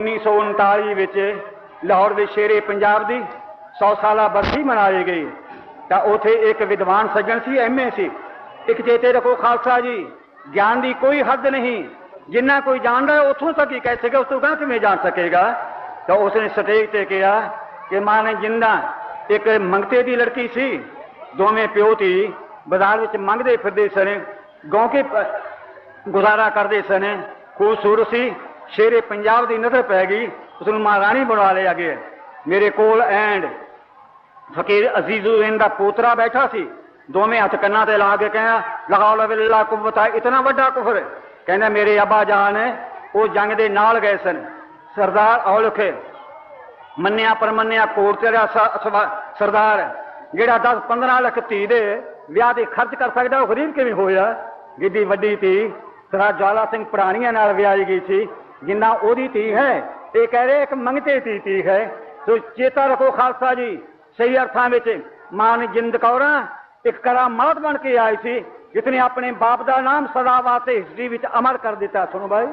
1939 ਵਿੱਚ ਲਾਹੌਰ ਦੇ ਸ਼ੇਰੇ ਪੰਜਾਬ ਦੀ 100 ਸਾਲਾ ਬਰਸੀ ਮਨਾਈ ਗਈ। ਤਾਂ ਉਥੇ ਇੱਕ ਵਿਦਵਾਨ ਸੱਜਣ ਸੀ ਐਮਏ ਸੀ। ਇੱਕ ਚੇਤੇ ਰੱਖੋ ਖਾਲਸਾ ਜੀ, ਗਿਆਨ ਦੀ ਕੋਈ ਹੱਦ ਨਹੀਂ। ਜਿੰਨਾ ਕੋਈ ਜਾਣਦਾ ਹੈ, ਉੱਥੋਂ ਤੱਕ ਹੀ ਕਹਿ ਸਕੇ ਉਸ ਤੋਂ ਗਾਂ ਕਿਵੇਂ ਜਾਣ ਸਕੇਗਾ? ਤਾਂ ਉਸਨੇ ਸਟੇਜ ਤੇ ਕਿਹਾ ਕਿ ਮਾਂ ਨੇ ਜਿੰਦਾ ਇੱਕ ਮੰਗਤੇ ਦੀ ਲੜਕੀ ਸੀ, ਦੋਵੇਂ ਪਿਓ ਧੀ ਬਾਜ਼ਾਰ ਵਿੱਚ ਮੰਗਦੇ ਫਿਰਦੇ ਸਨ ਗਾਉਂ ਕੇ ਗੁਜ਼ਾਰਾ ਕਰਦੇ ਸਨ, ਖੂਬਸੂਰਤ ਸੀ। ਸ਼ੇਰੇ ਪੰਜਾਬ ਦੀ ਨਜ਼ਰ ਪੈ ਗਈ ਉਸ ਨੂੰ ਮਹਾਰਾਣੀ ਬਣਾ ਲਿਆ ਗਿਆ ਮੇਰੇ ਕੋਲ ਐਂਡ। ਫਕੀਰ ਅਜ਼ੀਜ਼ੁਦੀਨ ਦਾ ਪੋਤਰਾ ਬੈਠਾ ਸੀ। ਦੋਵੇਂ ਹੱਥ ਕੰਨਾਂ ਤੇ ਲਾ ਕੇ ਕਹਿੰਦਾ ਲਗਾਓ ਲਵਿल्ला ਕੁਵਤਾ, ਇਤਨਾ ਵੱਡਾ ਕੁਫਰ। ਕਹਿੰਦਾ, ਮੇਰੇ ਅੱਬਾ ਜਾਨ, ਉਹ ਜੰਗ ਦੇ ਨਾਲ ਗਏ ਸਨ। ਸਰਦਾਰ ਔਲਖੇ ਮੰਨਿਆ ਪਰਮੰਨਿਆ ਕੋਟ ਤੇਰਾ ਸਰਦਾਰ। ਜਿਹੜਾ 10 15 ਲੱਖ ਧੀ ਦੇ ਵਿਆਹ ਦੇ ਖਰਚ ਕਰ ਸਕਦਾ, ਉਹ ਗਰੀਬ ਕਿਵੇਂ ਹੋਇਆ? ਜਿੱਡੀ ਵੱਡੀ ਧੀ ਸਰਦਾਰ ਜਵਾਲਾ ਸਿੰਘ ਪ੍ਰਾਣੀਆਂ ਨਾਲ ਵਿਆਹੀ ਗਈ ਸੀ। جنہ وہی تھی ہے یہ کہہ رہے ایک منگتے تھی تھی ہے تو چیتا رکھو خالصہ جی صحیح ارتھان مان جند کورا ایک کرامات بن کے آئی سی جتنے اپنے باپ دا نام سدا واسطے ہسٹری امر کر دیتا سنو بھائی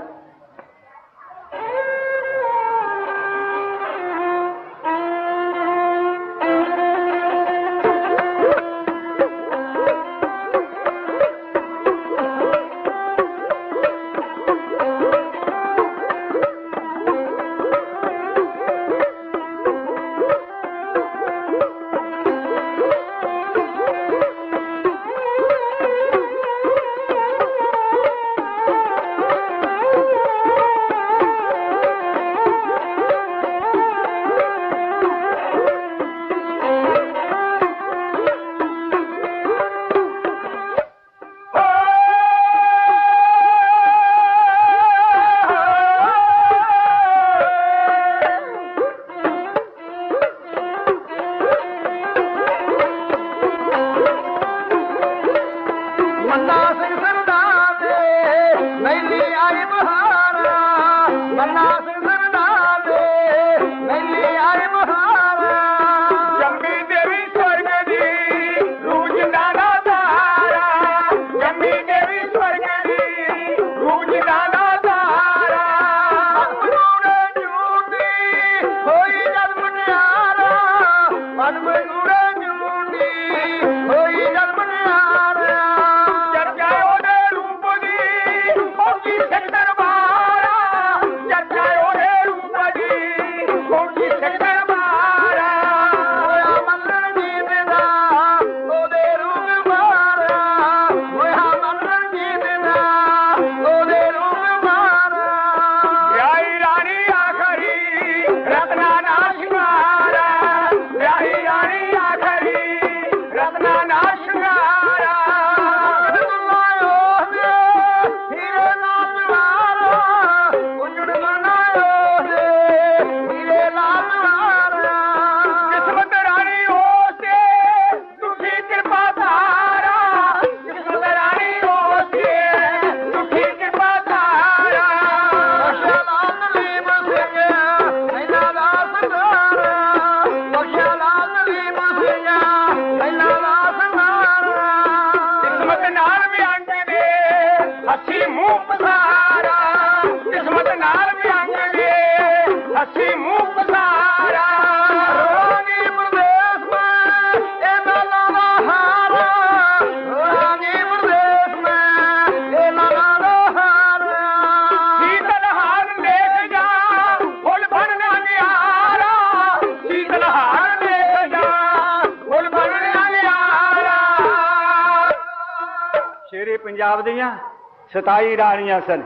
ਪੰਜਾਬ 27 ਰਾਣੀਆਂ ਸਨ।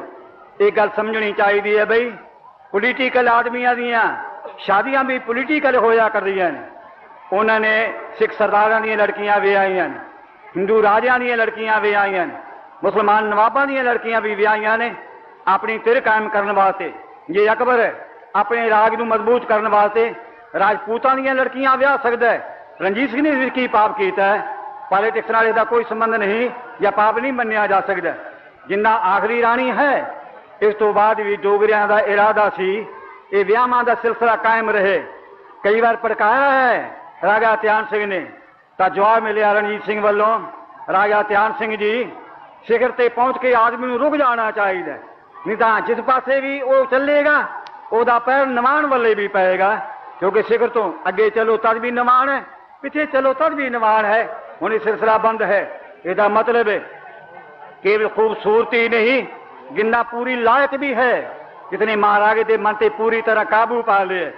ਇਹ ਗੱਲ ਸਮਝਣੀ ਚਾਹੀਦੀ ਹੈ ਬਈ। ਪੋਲੀਟੀਕਲ ਆਦਮੀਆਂ ਦੀਆਂ ਸ਼ਾਦੀਆਂ ਵੀ ਪੋਲੀਟੀਕਲ ਹੋਇਆ ਕਰਦੀਆਂ ਨੇ। ਉਹਨਾਂ ਨੇ ਸਿੱਖ ਸਰਦਾਰਾਂ ਦੀਆਂ ਲੜਕੀਆਂ ਵਿਆਹੀਆਂ ਨੇ। ਹਿੰਦੂ ਰਾਜਿਆਂ ਦੀਆਂ ਲੜਕੀਆਂ ਵਿਆਹੀਆਂ ਨੇ। ਮੁਸਲਮਾਨ ਨਵਾਬਾਂ ਦੀਆਂ ਲੜਕੀਆਂ ਵੀ ਵਿਆਹੀਆਂ ਨੇ। ਆਪਣੀ ਤਿਰ ਕਾਇਮ ਕਰਨ ਵਾਸਤੇ, ਜੇ ਅਕਬਰ ਆਪਣੇ ਰਾਜ ਨੂੰ ਮਜ਼ਬੂਤ ਕਰਨ ਵਾਸਤੇ ਰਾਜਪੂਤਾਂ ਦੀਆਂ ਲੜਕੀਆਂ ਵਿਆਹ ਸਕਦਾ ਹੈ। ਰਣਜੀਤ ਸਿੰਘ ਨੇ ਵੀ ਕੀ ਪਾਪ ਕੀਤਾ ਹੈ? ਪੋਲਿਟਿਕਸ ਨਾਲ ਇਹਦਾ ਕੋਈ ਸੰਬੰਧ ਨਹੀਂ ਜਾਂ ਪਾਪ ਨਹੀਂ ਮੰਨਿਆ ਜਾ ਸਕਦਾ ਜਿੰਨਾ ਆਖਰੀ ਰਾਣੀ ਹੈ ਇਸ ਤੋਂ ਬਾਅਦ ਵੀ ਡੋਗਰਿਆਂ ਦਾ ਇਰਾਦਾ ਸੀ ਇਹ ਵਿਆਹਾਂ ਦਾ ਸਿਲਸਿਲਾ ਕਾਇਮ ਰਹੇ ਕਈ ਵਾਰ ਭੜਕਾਇਆ ਹੈ ਰਾਜਾ ਧਿਆਨ ਸਿੰਘ ਨੇ ਤਾਂ ਜਵਾਬ ਮਿਲਿਆ ਰਣਜੀਤ ਸਿੰਘ ਵੱਲੋਂ ਰਾਜਾ ਧਿਆਨ ਸਿੰਘ ਜੀ ਸਿਖਰ ਤੇ ਪਹੁੰਚ ਕੇ ਆਦਮੀ ਨੂੰ ਰੁਕ ਜਾਣਾ ਚਾਹੀਦਾ ਹੈ। ਨਹੀਂ ਤਾਂ ਜਿਸ ਪਾਸੇ ਵੀ ਉਹ ਚੱਲੇਗਾ ਉਹਦਾ ਪੈਰ ਨਿਵਾਣ ਵੱਲੇ ਵੀ ਪਏਗਾ ਕਿਉਂਕਿ ਸਿਖਰ ਤੋਂ ਅੱਗੇ ਚਲੋ ਤਦ ਵੀ ਨਿਵਾਣ ਹੈ ਪਿੱਛੇ ਚਲੋ ਤਦ ਵੀ ਨਿਵਾਣ ਹੈ ਹੁਣ ਇਹ ਸਿਲਸਿਲਾ ਬੰਦ ਹੈ। ਇਹਦਾ ਮਤਲਬ ਹੈ ਕੇਵਲ ਖੂਬਸੂਰਤੀ ਨਹੀਂ, ਜਿੰਨਾ ਪੂਰੀ ਲਾਇਕ ਵੀ ਹੈ, ਜਿਤਨੇ ਮਹਾਰਾਜ ਦੇ ਮਨ ਤੇ ਪੂਰੀ ਤਰ੍ਹਾਂ ਕਾਬੂ ਪਾ ਲਿਆ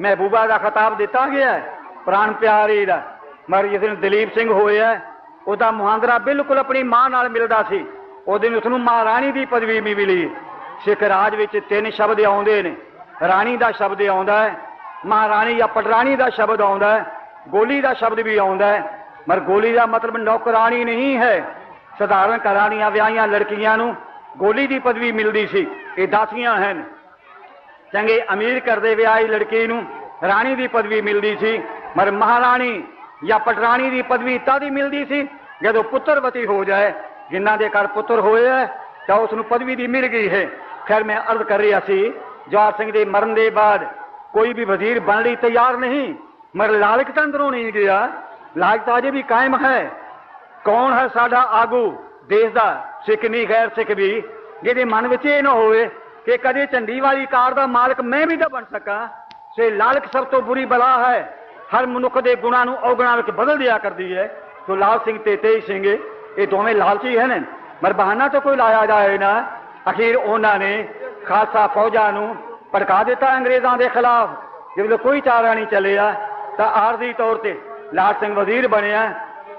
ਮਹਿਬੂਬਾ ਦਾ ਖਿਤਾਬ ਦਿੱਤਾ ਗਿਆ ਹੈ, ਪ੍ਰਾਣ ਪਿਆਰੀ ਦਾ। ਮਰ ਜਿਸ ਦਿਨ ਦਲੀਪ ਸਿੰਘ ਹੋਇਆ ਉਹਦਾ ਮੁਹਾਂਦਰਾ ਬਿਲਕੁਲ ਆਪਣੀ ਮਾਂ ਨਾਲ ਮਿਲਦਾ ਸੀ। ਉਹ ਦਿਨ ਉਸ ਨੂੰ ਮਹਾਰਾਣੀ ਦੀ ਪਦਵੀ ਵੀ ਮਿਲੀ। ਸਿੱਖ ਰਾਜ ਵਿੱਚ ਤਿੰਨ ਸ਼ਬਦ ਆਉਂਦੇ ਨੇ। ਰਾਣੀ ਦਾ ਸ਼ਬਦ ਆਉਂਦਾ ਹੈ, ਮਹਾਰਾਣੀ ਜਾਂ ਪਟਰਾਣੀ ਦਾ ਸ਼ਬਦ ਆਉਂਦਾ ਹੈ, ਗੋਲੀ ਦਾ ਸ਼ਬਦ ਵੀ ਆਉਂਦਾ ਹੈ। ਮਰ ਗੋਲੀ ਦਾ ਮਤਲਬ ਨੌਕਰਾਣੀ ਨਹੀਂ ਹੈ। ਸਧਾਰਨ ਘਰਾਣੀਆਂ, ਵਿਆਹੀਆਂ ਲੜਕੀਆਂ ਨੂੰ ਗੋਲੀ ਦੀ ਪਦਵੀ ਮਿਲਦੀ ਸੀ। ਇਹ ਦਾਸੀਆਂ ਹਨ। ਚੰਗੇ ਅਮੀਰ ਕਰਦੇ ਵਿਆਹੀ ਲੜਕੀ ਨੂੰ ਰਾਣੀ ਦੀ ਪਦਵੀ ਮਿਲਦੀ ਸੀ। ਮਰ ਮਹਾਰਾਣੀ ਜਾਂ ਪਟਰਾਣੀ ਦੀ ਪਦਵੀ ਤਦ ਹੀ ਮਿਲਦੀ ਸੀ, ਜਦੋਂ ਪੁੱਤਰਵਤੀ ਹੋ ਜਾਏ। ਜਿਨ੍ਹਾਂ ਦੇ ਘਰ ਪੁੱਤਰ ਹੋਇਆ ਤਾਂ ਉਸ ਨੂੰ ਪਦਵੀ ਦੀ ਮਿਲ ਗਈ ਹੈ। ਖੈਰ, ਮੈਂ ਅਰਜ਼ ਕਰ ਰਿਹਾ ਸੀ, ਜਵਾਹਰ ਸਿੰਘ ਦੇ ਮਰਨ ਦੇ ਬਾਅਦ ਕੋਈ ਵੀ ਵਜ਼ੀਰ ਬਣ ਲਈ ਤਿਆਰ ਨਹੀਂ। ਮਰ ਲਾਲਕ ਤਾਂ ਅੰਦਰੋਂ ਨਹੀਂ ਗਿਆ। ਲਾਲਚ ਤਾਂ ਅਜੇ ਵੀ ਕਾਇਮ ਹੈ। ਕੌਣ ਹੈ ਸਾਡਾ ਆਗੂ? ਦੇਸ਼ ਦਾ ਸਿੱਖ ਨਹੀਂ, ਗੈਰ ਸਿੱਖ ਵੀ। ਜਿਹਦੇ ਮਨ ਵਿੱਚ ਇਹ ਨਾ ਹੋਵੇ ਕਿ ਕਦੇ ਝੰਡੀ ਵਾਲੀ ਕਾਰ ਦਾ ਮਾਲਕ ਮੈਂ ਵੀ ਤਾਂ ਬਣ ਸਕਾਂ। ਸੇ ਲਾਲਚ ਸਭ ਤੋਂ ਬੁਰੀ ਬਲਾ ਹੈ। ਹਰ ਮਨੁੱਖ ਦੇ ਗੁਣਾਂ ਨੂੰ ਔਗਣਾਂ ਵਿੱਚ ਬਦਲ ਦਿਆ ਕਰਦੀ ਹੈ। ਸੋ ਲਾਲ ਸਿੰਘ ਤੇ ਤੇਜ ਸਿੰਘ, ਇਹ ਦੋਵੇਂ ਲਾਲਚੀ ਹਨ। ਮਰ ਬਹਾਨਾ ਤਾਂ ਕੋਈ ਲਾਇਆ ਜਾਏ ਨਾ। ਅਖੀਰ ਉਹਨਾਂ ਨੇ ਖਾਲਸਾ ਫੌਜਾਂ ਨੂੰ ਭੜਕਾ ਦਿੱਤਾ ਅੰਗਰੇਜ਼ਾਂ ਦੇ ਖਿਲਾਫ। ਜਦੋਂ ਕੋਈ ਚਾਰਾ ਨਹੀਂ ਚੱਲਿਆ, ਤਾਂ ਆਰਜ਼ੀ ਤੌਰ ਤੇ ਲਾਲ ਸਿੰਘ ਵਜ਼ੀਰ ਬਣਿਆ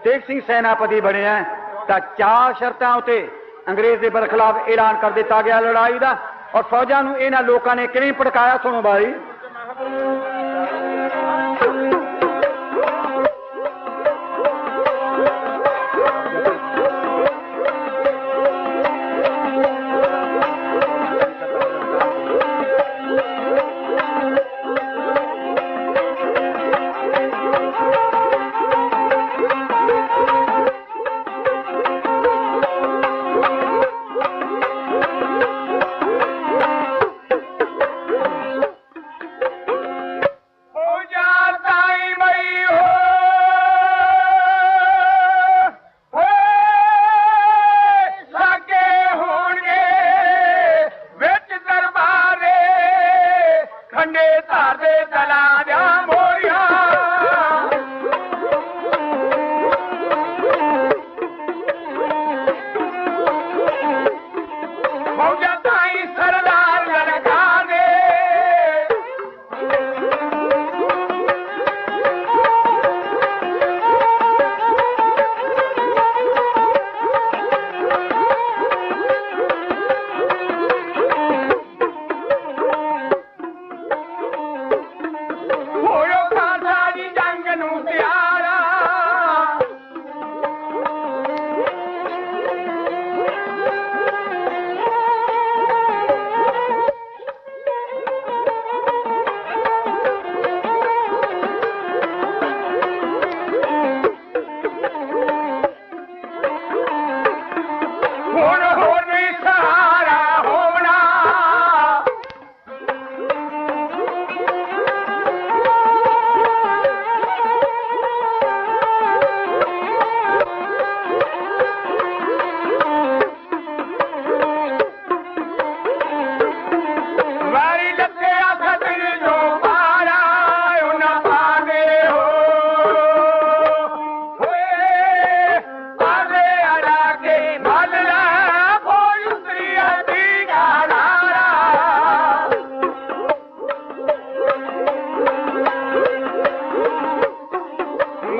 ਤੇਗ ਸਿੰਘ ਸੈਨਾਪਤੀ ਬਣਿਆ ਤਾਂ ਚਾਰ ਸ਼ਰਤਾਂ ਉਤੇ ਅੰਗਰੇਜ਼ ਦੇ ਬਰਖਲਾਫ ਐਲਾਨ ਕਰ ਦਿੱਤਾ ਗਿਆ ਲੜਾਈ ਦਾ ਔਰ ਫੌਜਾਂ ਨੂੰ ਇਹਨਾਂ ਲੋਕਾਂ ਨੇ ਕਿਵੇਂ ਭੜਕਾਇਆ ਸੁਣੋ ਬਾਈ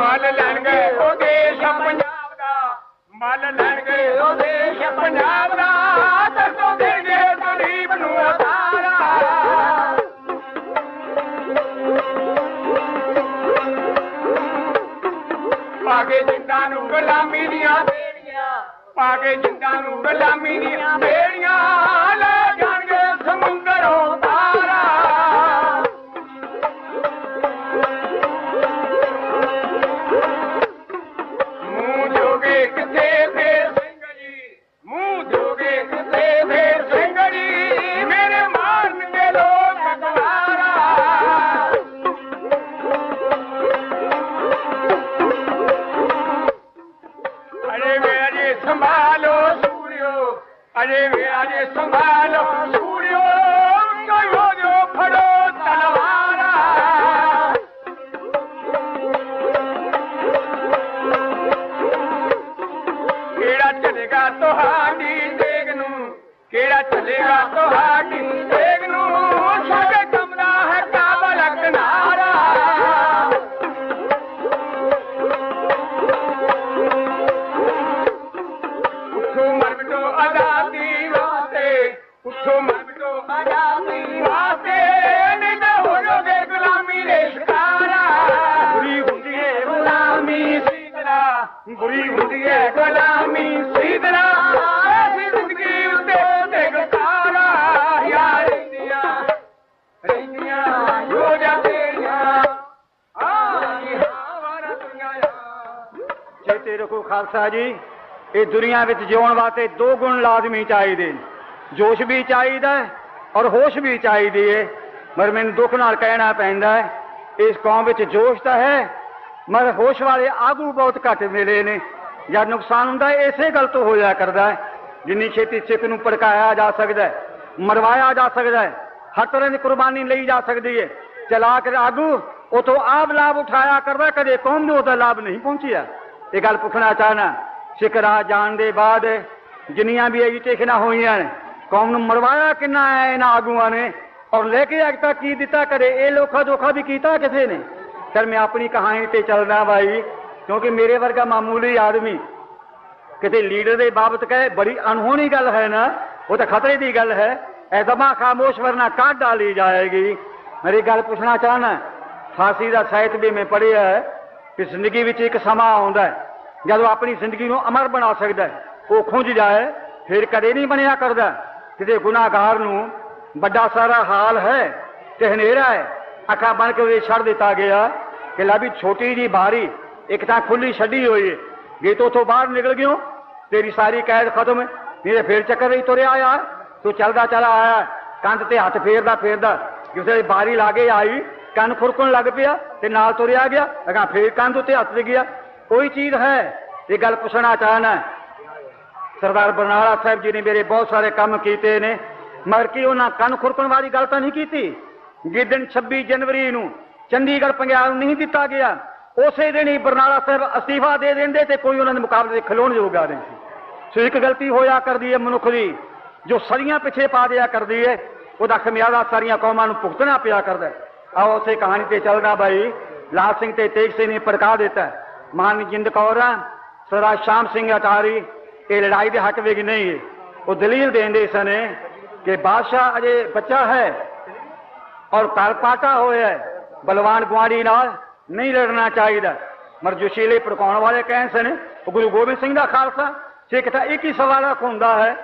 ਮੱਲ ਲੈਣ ਗਏ ਉਹ ਦੇਸ਼ ਪੰਜਾਬ ਦਾ। ਮੱਲ ਲੈਣ ਗਏ ਉਹ ਦੇਸ਼ ਪੰਜਾਬ ਦਾ। ਦੱਸੋ ਦੇਣਗੇ ਗਰੀਬ ਨੂੰ ਉਤਾਰਾ ਪਾਗੇ ਜਿੰਦਾਂ ਨੂੰ ਗੁਲਾਮੀ ਦੀਆਂ ਬੇੜੀਆਂ। ਪਾਗੇ ਜਿੰਦਾਂ ਨੂੰ ਗੁਲਾਮੀ ਦੀਆਂ ਬੇੜੀਆਂ। ਇਹ ਦੁਨੀਆ ਵਿੱਚ ਜਿਉਣ ਵਾਸਤੇ ਦੋ ਗੁਣ ਲਾਜ਼ਮੀ ਚਾਹੀਦੇ ਨੇ। ਜੋਸ਼ ਵੀ ਚਾਹੀਦਾ ਔਰ ਹੋਸ਼ ਵੀ ਚਾਹੀਦੀ ਹੈ ਮਰ ਮੈਨੂੰ ਦੁੱਖ ਨਾਲ ਕਹਿਣਾ ਪੈਂਦਾ ਹੈ। ਇਸ ਕੌਮ ਵਿੱਚ ਜੋਸ਼ ਤਾਂ ਹੈ, ਮਰ ਹੋਸ਼ ਵਾਲੇ ਆਗੂ ਬਹੁਤ ਘੱਟ ਮਿਲੇ ਨੇ। ਜਾਂ ਨੁਕਸਾਨ ਹੁੰਦਾ ਇਸੇ ਗੱਲ ਤੋਂ ਹੋਇਆ ਕਰਦਾ ਹੈ। ਜਿੰਨੀ ਛੇਤੀ ਸਿੱਖ ਨੂੰ ਭੜਕਾਇਆ ਜਾ ਸਕਦਾ ਹੈ, ਮਰਵਾਇਆ ਜਾ ਸਕਦਾ ਹੈ, ਹਰ ਤਰ੍ਹਾਂ ਦੀ ਕੁਰਬਾਨੀ ਲਈ ਜਾ ਸਕਦੀ ਹੈ ਚਲਾ ਕੇ ਆਗੂ ਉਤੋਂ ਆਪ ਲਾਭ ਉਠਾਇਆ ਕਰਦਾ ਕਦੇ ਕੌਮ ਨੂੰ ਉਹਦਾ ਲਾਭ ਨਹੀਂ ਪਹੁੰਚਿਆ। ਇਹ ਗੱਲ ਪੁੱਛਣਾ ਚਾਹਨਾ سکھ شکرا جان دے بعد جنیاں بھی ایجوٹیشن ہوئی ہیں قوم نے مروایا کنا ہے انہاں آگواں نے اور لے کے اگتا کی دیتا کرے اے لوکھا دوکھا بھی کیتا کسے نے سر میں اپنی کہانی تے چلنا بھائی کیونکہ میرے ورگا معمولی آدمی کسی لیڈر دے بابت کہے بڑی انہونی گل ہے نا وہ تو خطرے دی گل ہے اے دماغ خاموش ورنہ کاٹ ڈالی جائے گی میری گل پوچھنا چاہنا فارسی دا ساحت بھی میں پڑھیا ہے کہ زندگی وچ ایک سما ہوندا ہے ਜਦੋਂ ਆਪਣੀ ਜ਼ਿੰਦਗੀ ਨੂੰ ਅਮਰ ਬਣਾ ਸਕਦਾ ਹੈ ਉਹ ਖੁੰਝ ਜਾਏ ਫਿਰ ਕਦੇ ਨਹੀਂ ਬਣਿਆ ਕਰਦਾ ਕਿਤੇ ਗੁਨਾਹਗਾਰ ਨੂੰ ਵੱਡਾ ਸਾਰਾ ਹਾਲ ਹੈ ਤੇ ਹਨੇਰਾ ਹੈ ਅੱਖਾਂ ਬਣ ਕੇ ਉਹਦੇ ਛੱਡ ਦਿੱਤਾ ਗਿਆ ਕਿ ਲਾ ਵੀ ਛੋਟੀ ਜੀ ਬਾਰੀ ਇੱਕ ਤਾਂ ਖੁੱਲੀ ਛੱਡੀ ਹੋਈ ਹੈ ਜੇ ਤੂੰ ਉੱਥੋਂ ਬਾਹਰ ਨਿਕਲ ਗਿਓ ਤੇਰੀ ਸਾਰੀ ਕੈਦ ਖਤਮ ਹੈ ਨਹੀਂ ਤੇ ਫੇਰ ਚੱਕਰ ਰਹੀ ਤੁਰਿਆ ਆਇਆ ਤੂੰ ਚੱਲਦਾ ਚਲਾ ਆਇਆ ਕੰਧ ਤੇ ਹੱਥ ਫੇਰਦਾ ਫੇਰਦਾ ਕਿਸੇ ਦੀ ਬਾਰੀ ਲਾਗੇ ਆਈ ਕੰਨ ਖੁਰਕਣ ਲੱਗ ਪਿਆ ਤੇ ਨਾਲ ਤੁਰਿਆ ਗਿਆ ਅਗਾ ਫੇਰ ਕੰਧ ਉੱਤੇ ਹੱਥ ਦੇ ਗਿਆ کوئی چیز ہے؟ یہ گل پوچھنا چاہنا ہے۔ سردار برنالا صاحب جی نے میرے بہت سارے کام کیتے ہیں مگر کی انہیں کن خرکن والی گل تو نہیں کیتی؟ جدن 26 جنوری نو چندی گڑھ پنجاب نہیں دتا گیا، اسی دن ہی برنالا صاحب استعفا دے دیں تے کوئی انہوں نے مقابلے سے کھلون جوگ آ رہے سو ایک غلطی ہویا کر دی ہے منخ کی جو سریاں پیچھے پا دیا کر دی ہے وہ خمیازہ ساریا قوما بھگتنا پیا کر دے۔ آؤ اسے کہانی چل رہا بھائی۔ لال سنگھ تے سنگھ نے پڑکا دیتا ہے۔ ਮਾਨ ਜਿੰਦ ਕੌਰ ਸਰਦਾਰ ਸ਼ਾਮ ਸਿੰਘ ਅਟਾਰੀ, ਇਹ ਲੜਾਈ ਦੇ ਹੱਕ ਵਿੱਚ ਨਹੀਂ। ਉਹ ਦਲੀਲ ਦੇਂਦੇ ਸਨ ਕਿ ਬਾਦਸ਼ਾਹ ਅਜੇ ਬੱਚਾ ਹੈ ਔਰ ਘਰ ਹੋਇਆ ਬਲਵਾਨ ਗੁਆਂਢੀ ਨਾਲ ਨਹੀਂ ਲੜਨਾ ਚਾਹੀਦਾ। ਮਰ ਜੋਸ਼ੀਲੇ ਭੜਕਾਉਣ ਵਾਲੇ ਕਹਿਣ ਸਨ, ਉਹ ਗੁਰੂ ਗੋਬਿੰਦ ਸਿੰਘ ਦਾ ਖਾਲਸਾ, ਸਿੱਖ ਤਾਂ ਇੱਕ ਹੀ ਸਵਾਲ ਹੁੰਦਾ ਹੈ,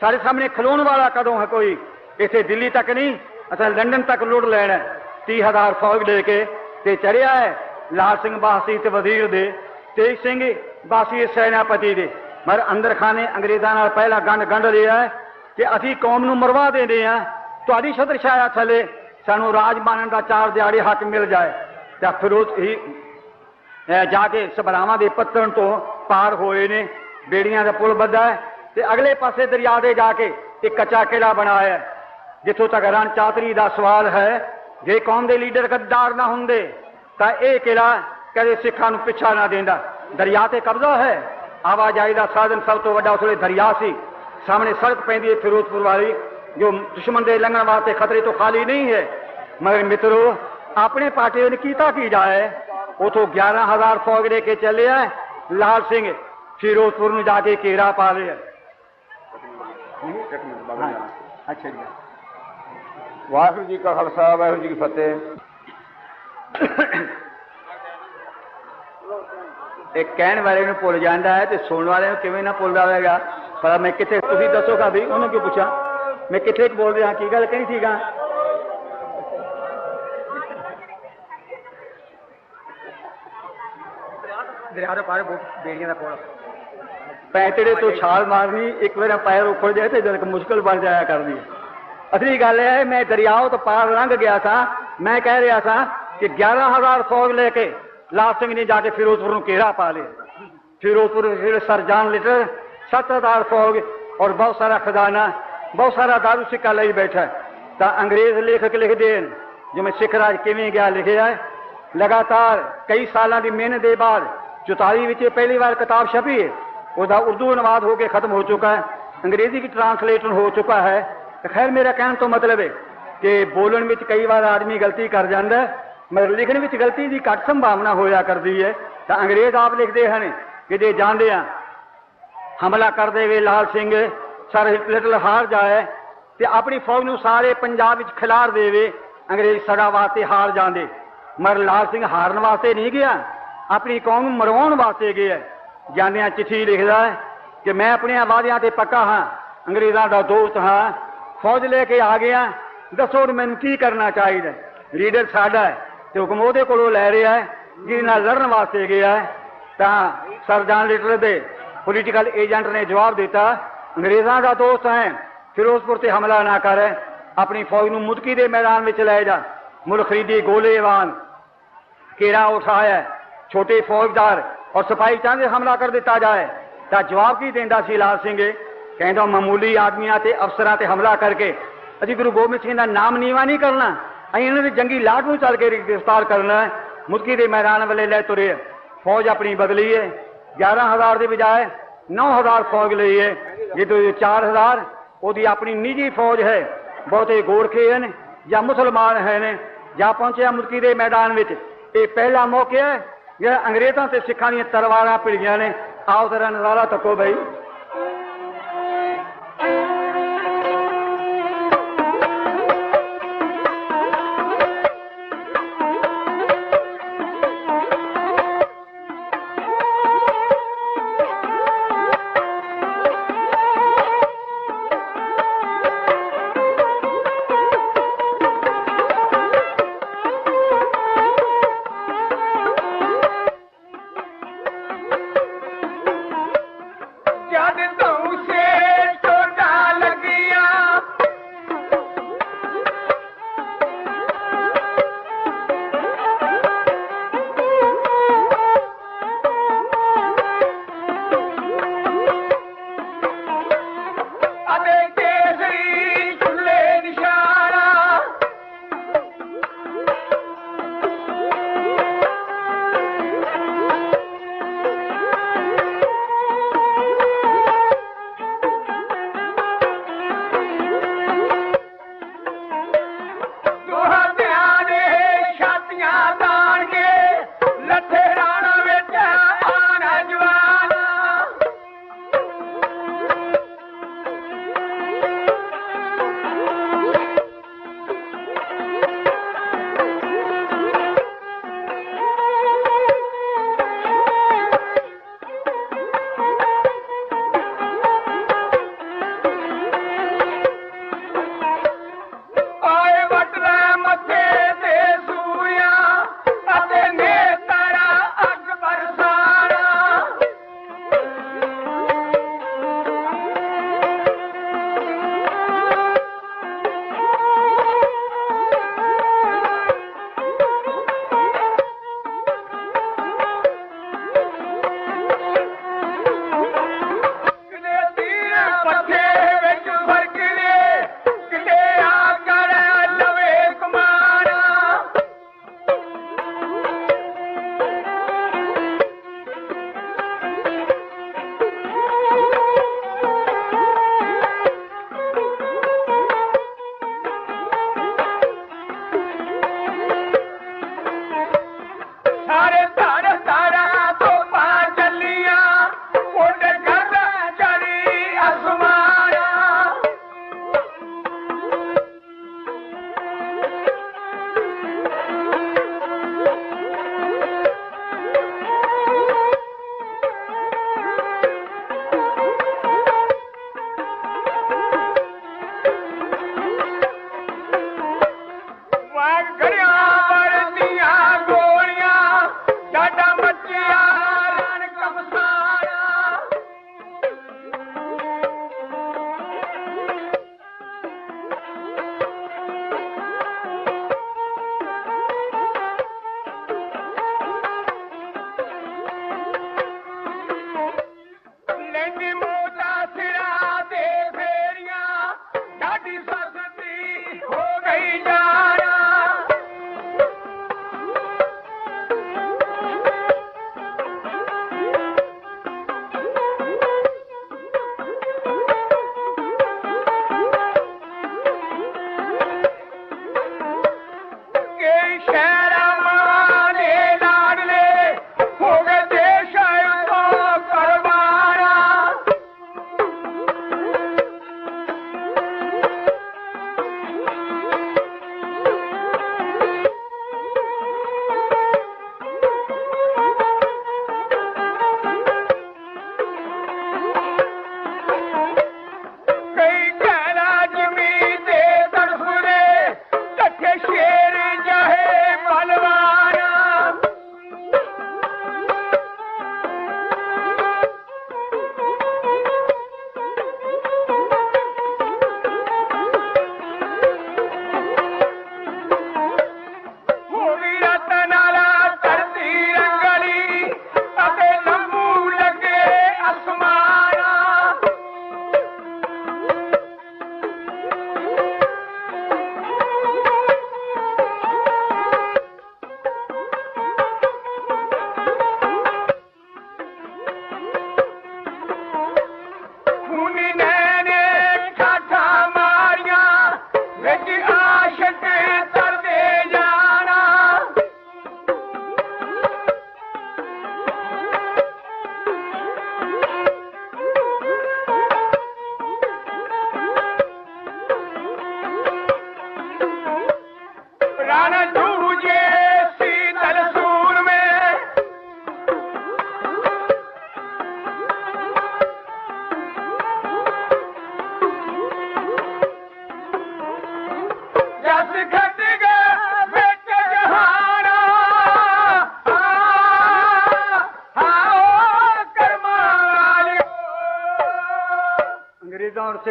ਸਾਡੇ ਸਾਹਮਣੇ ਖਲੋਣ ਵਾਲਾ ਕਦੋਂ ਹੈ ਕੋਈ? ਇੱਥੇ ਦਿੱਲੀ ਤੱਕ ਨਹੀਂ ਅਸਾਂ ਲੰਡਨ ਤੱਕ ਲੁੱਟ ਲੈਣਾ 30000 ਫੌਜ ਲੈ ਕੇ ਤੇ ਚੜਿਆ ਹੈ। ਲਾਲ ਸਿੰਘ ਬਾਸੀ ਤੇ ਵਜ਼ੀਰ ਦੇ ਤੇਜ ਸਿੰਘ ਬਾਸੀ ਸੈਨਾਪਤੀ ਦੇ। ਮਰ ਅੰਦਰ ਖਾਨੇ ਅੰਗਰੇਜ਼ਾਂ ਨਾਲ ਪਹਿਲਾ ਗੰਢ ਗੰਢ ਲਿਆ ਕਿ ਅਸੀਂ ਕੌਮ ਨੂੰ ਮਰਵਾ ਦਿੰਦੇ ਆ ਤੁਹਾਡੀ ਛਤਰ ਛਾਇਆ ਥੱਲੇ ਸਾਨੂੰ ਰਾਜ ਮਾਨਣ ਦਾ ਚਾਰ ਦਿਹਾੜੇ ਹੱਕ ਮਿਲ ਜਾਏ। ਤਾਂ ਫਿਰੋਜ਼ ਹੀ ਜਾ ਕੇ ਸਬਰਾਵਾਂ ਦੇ ਪੱਤਣ ਤੋਂ ਪਾਰ ਹੋਏ ਨੇ। ਬੇੜੀਆਂ ਦਾ ਪੁਲ ਬੱਧਾ ਹੈ ਤੇ ਅਗਲੇ ਪਾਸੇ ਦਰਿਆ ਦੇ ਜਾ ਕੇ ਇੱਕ ਕੱਚਾ ਕਿਲਾ ਬਣਾਇਆ ਜਿੱਥੋਂ ਤੱਕ ਰਨ ਚਾਤਰੀ ਦਾ ਸਵਾਲ ਹੈ। ਜੇ ਕੌਮ ਦੇ ਲੀਡਰ ਗੱਦਾਰ ਨਾ ਹੁੰਦੇ ਤਾਂ ਇਹ ਕਿਲਾ ਕਦੇ ਸਿੱਖਾਂ ਨੂੰ ਪਿੱਛਾ ਨਾ ਦਿੰਦਾ ਦਰਿਆ ਤੇ ਕਬਜ਼ਾ ਹੈ ਆਵਾਜਾਈ ਦਾ ਸਾਧਨ ਸਭ ਤੋਂ ਵੱਡਾ ਉਸਲੇ ਦਰਿਆ ਸੀ ਸਾਹਮਣੇ ਸੜਕ ਪੈਂਦੀ ਹੈ ਫਿਰੋਜ਼ਪੁਰ ਵਾਲੀ ਜੋ ਦੁਸ਼ਮਣ ਦੇ ਲੰਘਣ ਵਾਸਤੇ ਖਤਰੇ ਤੋਂ ਖਾਲੀ ਨਹੀਂ ਹੈ ਮਗਰ ਮਿੱਤਰੋ ਆਪਣੇ ਪਾਰਟੀ ਨੇ ਕੀਤਾ ਕੀ ਜਾਏ ਉਥੋਂ 11000 ਫੌਜ ਲੈ ਕੇ ਚੱਲਿਆ ਲਾਲ ਸਿੰਘ ਫਿਰੋਜ਼ਪੁਰ ਨੂੰ ਜਾ ਕੇ ਘੇਰਾ ਪਾ ਲਿਆ ਹਾਂ, ਅੱਛਾ ਜੀ ਵਾਹਿਗੁਰੂ ਜੀ ਕਾ ਖਾਲਸਾ ਵਾਹਿਗੁਰੂ ਜੀ ਕੀ ਫਤਿਹ ਇਹ ਕਹਿਣ ਵਾਲੇ ਨੂੰ ਭੁੱਲ ਜਾਂਦਾ ਹੈ ਤੇ ਸੁਣਨ ਵਾਲੇ ਨੂੰ ਕਿਵੇਂ ਨਾ ਭੁੱਲਦਾ ਹੋਵੇਗਾ ਪਰ ਮੈਂ ਕਿੱਥੇ ਤੁਸੀਂ ਦੱਸੋਗਾ ਵੀ ਉਹਨੇ ਕਿਉਂ ਪੁੱਛਿਆ ਮੈਂ ਕਿੱਥੇ ਬੋਲ ਰਿਹਾ ਕੀ ਗੱਲ ਕਹੀ ਠੀਕ ਆ ਦਰਿਆ ਦੇ ਪਾਰ ਬੇੜੀਆਂ ਦਾ ਕੋਲ ਪੈਂਤੜੇ ਤੋਂ ਛਾਲ ਮਾਰਨੀ ਇੱਕ ਵਾਰ ਪੈਰ ਉੱਪਰ ਜਾਏ ਤੇ ਜਦ ਮੁਸ਼ਕਲ ਬਣ ਜਾਇਆ ਕਰਦੀ ਹੈ ਅਸਲੀ ਗੱਲ ਇਹ ਹੈ ਮੈਂ ਦਰਿਆਓ ਤੋਂ ਪਾਰ ਲੰਘ ਗਿਆ ਸਾਂ ਮੈਂ ਕਹਿ ਰਿਹਾ ਸਾਂ کہ گیارہ ہزار فوج لے کے لاسٹ میں نہیں جا کے فیروز پور گھیرا پا لے فیروز پور سرجان لیٹر ست ہزار فوج اور بہت سارا خزانہ، بہت سارا دارو سکہ لے بیٹھا تا انگریز لکھ کے لکھ دین، جو میں سکھ راج کیویں گیا لکھے جائے لگاتار کئی سالاں دی محنت دے بعد چوتالی وچ پہلی بار کتاب چھپی ہے۔ اس دا اردو انواد ہو کے ختم ہو چکا ہے۔ انگریزی کی ٹرانسلیٹر ہو چکا ہے۔ خیر، میرا کہنے تو مطلب ہے کہ بولن وچ کئی بار آدمی غلطی کر جاندا ہے۔ ਮਗਰ ਲਿਖਣ ਵਿੱਚ ਗਲਤੀ ਦੀ ਘੱਟ ਸੰਭਾਵਨਾ ਹੋਇਆ ਕਰਦੀ ਹੈ। ਤਾਂ ਅੰਗਰੇਜ਼ ਆਪ ਲਿਖਦੇ ਹਨ ਕਿ ਜੇ ਜਾਂਦੇ ਆ, ਹਮਲਾ ਕਰ ਦੇਵੇ ਲਾਲ ਸਿੰਘ, ਸਰ ਲਿਟਲ ਹਾਰ ਜਾਏ ਤੇ ਆਪਣੀ ਫੌਜ ਨੂੰ ਸਾਰੇ ਪੰਜਾਬ ਵਿੱਚ ਖਿਲਾਰ ਦੇਵੇ, ਅੰਗਰੇਜ਼ ਸਦਾ ਵਾਸਤੇ ਹਾਰ ਜਾਂਦੇ। ਮਗਰ ਲਾਲ ਸਿੰਘ ਹਾਰਨ ਵਾਸਤੇ ਨਹੀਂ ਗਿਆ, ਆਪਣੀ ਕੌਮ ਨੂੰ ਮਰਵਾਉਣ ਵਾਸਤੇ ਗਿਆ। ਜਾਂਦਿਆਂ ਚਿੱਠੀ ਲਿਖਦਾ ਹੈ ਕਿ ਮੈਂ ਆਪਣੇ ਵਾਅਦਿਆਂ ਤੇ ਪੱਕਾ ਹਾਂ, ਅੰਗਰੇਜ਼ਾਂ ਦਾ ਦੋਸਤ ਹਾਂ। ਫੌਜ ਲੈ ਕੇ ਆ ਗਿਆ, ਦੱਸੋ ਮੈਨੂੰ ਕੀ ਕਰਨਾ ਚਾਹੀਦਾ ਲੀਡਰ ਸਾਡਾ ਹੈ ਤੇ ਹੁਕਮ ਉਹਦੇ ਕੋਲੋਂ ਲੈ ਰਿਹਾ ਹੈ ਜਿਹਦੇ ਨਾਲ ਲੜਨ ਵਾਸਤੇ ਗਿਆ ਹੈ ਤਾਂ ਸਰ ਜਾਨ ਲਿਟਲ ਦੇ ਪੋਲੀਟੀਕਲ ਏਜੰਟ ਨੇ ਜਵਾਬ ਦਿੱਤਾ ਅੰਗਰੇਜ਼ਾਂ ਦਾ ਦੋਸਤ ਹੈ ਫਿਰੋਜ਼ਪੁਰ ਤੇ ਹਮਲਾ ਨਾ ਕਰ ਆਪਣੀ ਫੌਜ ਨੂੰ ਮੁਦਕੀ ਦੇ ਮੈਦਾਨ ਵਿੱਚ ਲੈ ਜਾ ਮੁਲ ਖਰੀਦੀ ਗੋਲੇਵਾਨ ਕੇਰਾ ਉਠਾਇਆ ਛੋਟੇ ਫੌਜਦਾਰ ਔਰ ਸਿਪਾਹੀ ਚਾਹੁੰਦੇ ਹਮਲਾ ਕਰ ਦਿੱਤਾ ਜਾਏ ਤਾਂ ਜਵਾਬ ਕੀ ਦਿੰਦਾ ਸੀ ਲਾਲ ਸਿੰਘ ਕਹਿੰਦਾ ਮਾਮੂਲੀ ਆਦਮੀਆਂ ਤੇ ਅਫਸਰਾਂ ਤੇ ਹਮਲਾ ਕਰਕੇ ਅਸੀਂ ਗੁਰੂ ਗੋਬਿੰਦ ਸਿੰਘ ਦਾ ਨਾਮ ਨੀਵਾ ਨਹੀਂ ਕਰਨਾ ਅਸੀਂ ਇਹਨਾਂ ਦੀ ਜੰਗੀ ਲਾਟ ਨੂੰ ਚੱਲ ਕੇ ਗ੍ਰਿਫਤਾਰ ਕਰਨਾ ਹੈ। ਮੁਦਕੀ ਦੇ ਮੈਦਾਨ ਵੱਲੇ ਲੈ ਤੁਰੇ ਫੌਜ ਆਪਣੀ ਬਦਲੀ ਹੈ। 11000 ਦੇ ਬਜਾਏ 9000 ਫੌਜ ਲਈ ਹੈ। ਜਿੱਦੋਂ 4000 ਉਹਦੀ ਆਪਣੀ ਨਿੱਜੀ ਫੌਜ ਹੈ। ਬਹੁਤੇ ਗੋਰਖੇ ਹਨ ਜਾਂ ਮੁਸਲਮਾਨ ਹੈ ਨੇ ਜਾਂ ਪਹੁੰਚਿਆ ਮੁਦਕੀ ਦੇ ਮੈਦਾਨ ਵਿੱਚ। ਇਹ ਪਹਿਲਾ ਮੌਕਾ ਹੈ। ਜਿਹੜਾ ਅੰਗਰੇਜ਼ਾਂ ਤੇ ਸਿੱਖਾਂ ਦੀਆਂ ਤਲਵਾਰਾਂ ਭਿੜੀਆਂ ਨੇ। ਆਓ ਜ਼ਰਾ ਨਜ਼ਾਰਾ ਤੱਕੋ ਬਈ। सारे happy birthday.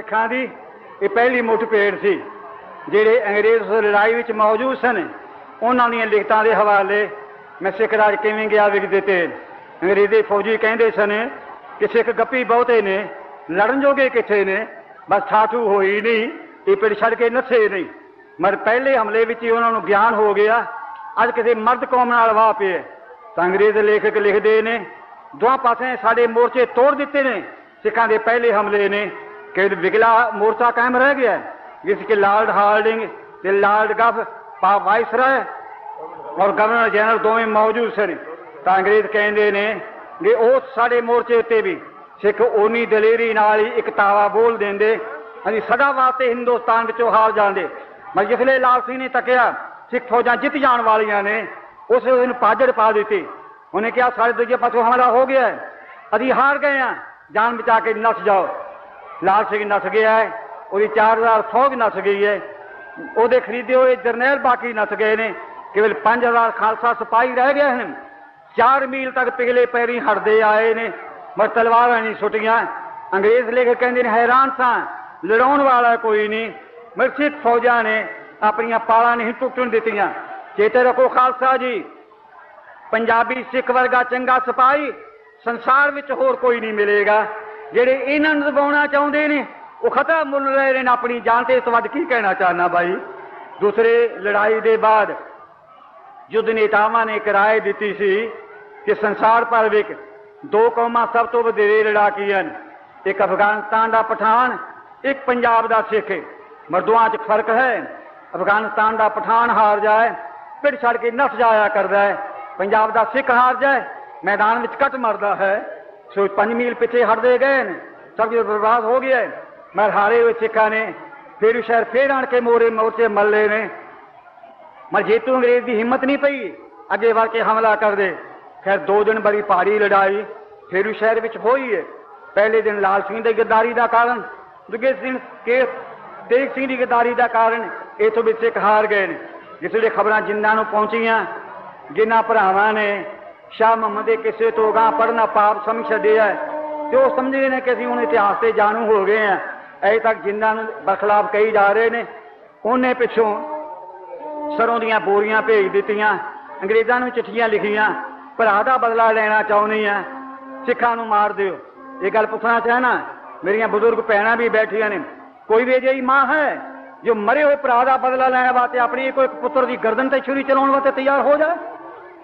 ਸਿੱਖਾਂ ਦੀ ਇਹ ਪਹਿਲੀ ਮੁੱਠਭੇੜ ਸੀ, ਜਿਹੜੇ ਅੰਗਰੇਜ਼ ਉਸ ਲੜਾਈ ਵਿੱਚ ਮੌਜੂਦ ਸਨ। ਉਹਨਾਂ ਦੀਆਂ ਲਿਖਤਾਂ ਦੇ ਹਵਾਲੇ ਮੈਂ ਸਿੱਖ ਰਾਜ ਕਿਵੇਂ ਗਿਆ ਵਿਕ ਤੇ ਅੰਗਰੇਜ਼ੀ ਫੌਜੀ ਕਹਿੰਦੇ ਸਨ ਕਿ ਸਿੱਖ ਗੱਪੀ ਬਹੁਤੇ ਨੇ, ਲੜਨ ਜੋਗੇ ਕਿੱਥੇ ਨੇ? ਬਸ ਠਾਠੂ ਹੋਈ ਨਹੀਂ, ਇਹ ਪਿੰਡ ਛੱਡ ਕੇ ਨੱਸੇ ਨਹੀਂ। ਮਰ ਪਹਿਲੇ ਹਮਲੇ ਵਿੱਚ ਹੀ ਉਹਨਾਂ ਨੂੰ ਗਿਆਨ ਹੋ ਗਿਆ, ਅੱਜ ਕਿਸੇ ਮਰਦ ਕੌਮ ਨਾਲ ਵਾਹ ਪਿਆ ਤਾਂ ਅੰਗਰੇਜ਼ ਲੇਖਕ ਲਿਖਦੇ ਨੇ, ਦੋਹਾਂ ਪਾਸੇ ਸਾਡੇ ਮੋਰਚੇ ਤੋੜ ਦਿੱਤੇ ਨੇ, ਸਿੱਖਾਂ ਦੇ ਪਹਿਲੇ ਹਮਲੇ ਨੇ। کہ بگلا مورچہ قائم رہ گیا ہے۔ جس کے Lord Hardinge Lord Gough vice رہے اور گورنر جنرل دونوں موجود سن۔ تو انگریز کہندے نے کہ اس سارے مورچے تے بھی سکھ اونی دلیری نال ہی ایک تاوا بول دیندے۔ ہن سدا واسطے ہندوستان وچوں ہار جاندے۔ مگر جسلے لال سنگھ نے تکیا، سکھ فوجاں جت جان والیاں نے اس دن پاجڑ پا دیتی۔ انہیں کیا سارے دوجے پاسوں حملہ ہو گیا ہے۔ ابھی ہار گئے ہیں، جان بچا کے نس جاؤ۔ ਲਾਲ ਸਿੰਘ ਨੱਸ ਗਿਆ ਹੈ, ਉਹਦੀ 4000 ਫੌਜ ਨੱਸ ਗਈ ਹੈ। ਉਹਦੇ ਖਰੀਦੇ ਹੋਏ ਜਰਨੈਲ ਬਾਕੀ ਨੱਸ ਗਏ ਨੇ, ਕੇਵਲ 5000 ਖਾਲਸਾ ਸਿਪਾਹੀ ਰਹਿ ਗਏ ਹਨ। 4 ਮੀਲ ਤੱਕ ਪਿਘਲੇ ਪੈਰੀ ਹਟਦੇ ਆਏ ਨੇ ਮਰ ਤਲਵਾਰਾਂ ਨਹੀਂ ਛੁੱਟੀਆਂ ਅੰਗਰੇਜ਼ ਲੇਖ ਕਹਿੰਦੇ ਨੇ, ਹੈਰਾਨ ਸਾਂ, ਲੜਾਉਣ ਵਾਲਾ ਕੋਈ ਨਹੀਂ। ਮਰ ਸਿੱਖ ਫੌਜਾਂ ਨੇ ਆਪਣੀਆਂ ਪਾਲਾਂ ਨਹੀਂ ਟੁੱਟਣ ਦਿੱਤੀਆਂ। ਚੇਤੇ ਰੱਖੋ ਖਾਲਸਾ ਜੀ, ਪੰਜਾਬੀ ਸਿੱਖ ਵਰਗਾ ਚੰਗਾ ਸਿਪਾਹੀ ਸੰਸਾਰ ਵਿੱਚ ਹੋਰ ਕੋਈ ਨਹੀਂ ਮਿਲੇਗਾ। ਜਿਹੜੇ ਇਹਨਾਂ ਨੂੰ ਦਬਾਉਣਾ ਚਾਹੁੰਦੇ ਨੇ, ਉਹ ਖਤਰਾ ਮੁੱਲ ਰਹੇ ਨੇ ਆਪਣੀ ਜਾਨ ਤੇ। ਇਸ ਵੱਡ ਕੀ ਕਹਿਣਾ ਚਾਹਨਾ ਬਾਈ? ਦੂਸਰੇ, ਲੜਾਈ ਦੇ ਬਾਅਦ ਯੁੱਧ ਨੇਤਾਵਾਂ ਨੇ ਇੱਕ ਰਾਏ ਦਿੱਤੀ ਸੀ ਕਿ ਸੰਸਾਰ ਭਰ ਵਿੱਚ ਦੋ ਕੌਮਾਂ ਸਭ ਤੋਂ ਵਧੇਰੇ ਲੜਾਕੀ ਹਨ। ਇੱਕ ਅਫਗਾਨਿਸਤਾਨ ਦਾ ਪਠਾਨ, ਇੱਕ ਪੰਜਾਬ ਦਾ ਸਿੱਖ। ਮਰਦੂਆਂ 'ਚ ਫ਼ਰਕ ਹੈ। ਅਫਗਾਨਿਸਤਾਨ ਦਾ ਪਠਾਨ ਹਾਰ ਜਾਏ, ਪਿੱਠ ਛੱਡ ਕੇ ਨੱਸ ਜਾਇਆ ਕਰਦਾ ਹੈ। ਪੰਜਾਬ ਦਾ ਸਿੱਖ ਹਾਰ ਜਾਏ, ਮੈਦਾਨ ਵਿੱਚ ਕੱਟ ਮਰਦਾ ਹੈ। ਸੋ 5 ਮੀਲ ਪਿੱਛੇ ਹਟਦੇ ਗਏ ਨੇ ਸਭ ਕੁਝ ਬਰਬਾਦ ਹੋ ਗਿਆ ਹੈ ਮੈਂ ਹਾਰੇ ਹੋਏ ਸਿੱਖਾਂ ਨੇ ਫਿਰ ਸ਼ਹਿਰ ਫੇਰ ਆਣ ਕੇ ਮੋਰੇ ਮੋਰਚੇ ਮੱਲੇ ਨੇ ਮਰ ਜੇਤੂ ਅੰਗਰੇਜ਼ ਦੀ ਹਿੰਮਤ ਨਹੀਂ ਪਈ ਅੱਗੇ ਵੜ ਕੇ ਹਮਲਾ ਕਰਦੇ ਖੈਰ ਦੋ ਦਿਨ ਬੜੀ ਭਾਰੀ ਲੜਾਈ ਫੇਰੂ ਸ਼ਹਿਰ ਵਿੱਚ ਹੋਈ ਹੈ ਪਹਿਲੇ ਦਿਨ ਲਾਲ ਸਿੰਘ ਦੀ ਗੱਦਾਰੀ ਦਾ ਕਾਰਨ ਦੂਜੇ ਸਿੰਘ ਕੇ ਤੇਗ ਸਿੰਘ ਦੀ ਗੱਦਾਰੀ ਦਾ ਕਾਰਨ ਇਥੋਂ ਵਿੱਚ ਸਿੱਖ ਹਾਰ ਗਏ ਨੇ ਜਿਸ ਵੇਲੇ ਖਬਰਾਂ ਜਿੰਨਾਂ ਨੂੰ ਪਹੁੰਚੀਆਂ ਜਿਨ੍ਹਾਂ ਭਰਾਵਾਂ ਨੇ شاہ محمد کسے تو گاں پڑھنا پاپ سمجھ چڈیا ہے تو سمجھے نے کہ اسی ہوں سے جانو ہو گئے ہیں اے تک جنہاں برخلاف کہی جا رہے ہیں انہیں پچھوں سروں دیاں بوریاں بھیج دیتیاں انگریزاں نو چٹھیاں لکھیاں بھرا کا بدلا لینا چاہنی ہے سکھا نو مار دیو یہ گل پوچھنا چاہنا میری بزرگ پہنا بھی بیٹھیا نے کوئی بھی اجی ماں ہے جو مرے ہوئے برا کا بدلا لینا واسطے اپنی کوئی پتر دی گردن تے چھری چلاؤ واسطے تیار ہو جائے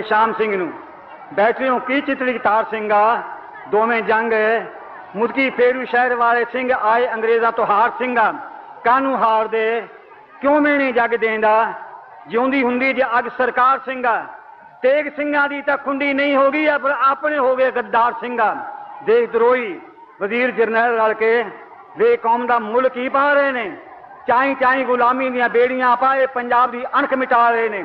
ਮਹਾਰਾਣੀ ਨਿਸ਼ਾਮ ਸਿੰਘ ਨੂੰ ਬੈਠਿਓ ਕੀ ਚਿਤਲੀ ਤਾਰ ਸਿੰਘਾ ਦੋਵੇਂ ਜੰਗ ਮੁਦਕੀ ਫੇਰੂ ਸ਼ਹਿਰ ਵਾਲੇ ਸਿੰਘ ਆਏ ਅੰਗਰੇਜ਼ਾਂ ਤੋਂ ਹਾਰ ਸਿੰਘਾ ਕਾਨੂੰ ਹਾਰ ਦੇ ਕਿਉਂ ਮੇਣੀ ਜੱਗ ਦੇਂਦਾ ਜਿਉਂਦੀ ਹੁੰਦੀ ਜੇ ਅੱਜ ਸਰਕਾਰ ਸਿੰਘਾ ਤੇਗ ਸਿੰਘਾਂ ਦੀ ਤਾਂ ਖੁੰਡੀ ਨਹੀਂ ਹੋ ਗਈ ਪਰ ਆਪਣੇ ਹੋ ਗਏ ਗੱਦਾਰ ਸਿੰਘਾਂ ਦੇਖ ਦਰੋਈ ਵਜ਼ੀਰ ਜਰਨੈਲ ਰਲ ਕੇ ਵੇ ਕੌਮ ਦਾ ਮੁੱਲ ਕੀ ਪਾ ਰਹੇ ਨੇ ਚਾਈ ਚਾਈ ਗੁਲਾਮੀ ਦੀਆਂ ਬੇੜੀਆਂ ਪਾਏ ਪੰਜਾਬ ਦੀ ਅਣਖ ਮਿਟਾ ਰਹੇ ਨੇ